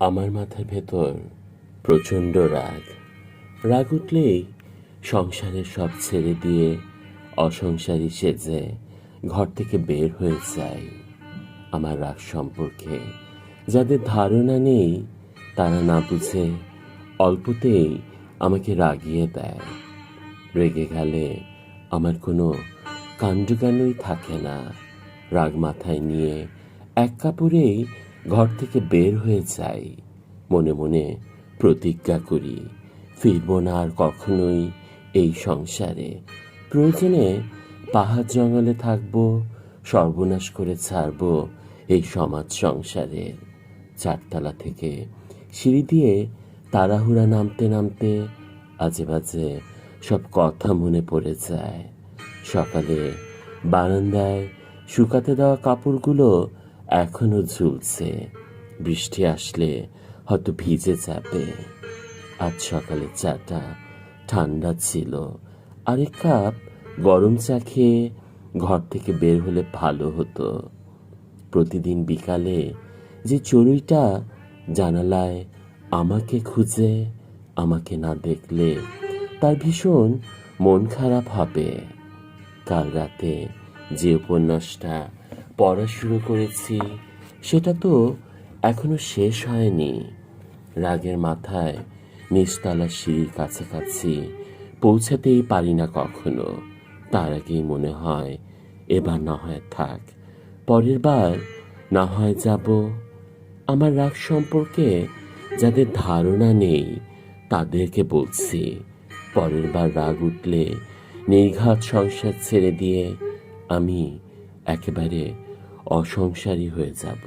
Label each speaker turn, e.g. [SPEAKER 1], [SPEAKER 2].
[SPEAKER 1] আমার মাথার ভেতর প্রচণ্ড রাগ। রাগ উঠলেই সংসারের সব ছেড়ে দিয়ে অসংসারী সেজে ঘর থেকে বের হয়ে যায় আমার রাগ সম্পর্কে যাদের ধারণা নেই, তারা না বুঝে অল্পতেই আমাকে রাগিয়ে দেয়। রেগে গেলে আমার কোনো কাণ্ডজ্ঞানই থাকে না। রাগ মাথায় নিয়ে এক কাপড়েই ঘর থেকে বের হয়ে যাই। মনে মনে প্রতিজ্ঞা করি, ফিরব না আর কখনোই এই সংসারে। প্রয়োজনে পাহাড় জঙ্গলে থাকব, সর্বনাশ করে ছাড়বো এই সমাজ সংসারের চারতলা থেকে সিঁড়ি দিয়ে তাড়াহুড়া নামতে নামতে আজে বাজে সব কথা মনে পড়ে যায়। সকালে বারান্দায় শুকাতে দেওয়া কাপড়গুলো এখনও ঝুলছে। বৃষ্টি আসলে হয়তো ভিজে যাবে। আজ সকালে চাটা ঠান্ডা ছিল। আরেক কাপ গরম চা খেয়ে ঘর থেকে বের হলে ভালো হতো। প্রতিদিন বিকালে যে চড়ুইটা জানালায় আমাকে খুঁজে, আমাকে না দেখলে তার ভীষণ মন খারাপ হবে। কাল রাতে যে উপন্যাসটা পড়া শুরু করেছি। সেটা তো এখনও শেষ হয়নি। রাগের মাথায় নিচতলা সিঁড়ির কাছাকাছি পৌঁছাতেই পারি না কখনো। তার আগেই মনে হয়, এবার না হয় থাক। পরের বার না হয় যাব। আমার রাগ সম্পর্কে যাদের ধারণা নেই, তাদেরকে বলছি। পরের বার রাগ উঠলে নির্ঘাত সংসার ছেড়ে দিয়ে আমি একেবারে অসংসারী হয়ে যাব।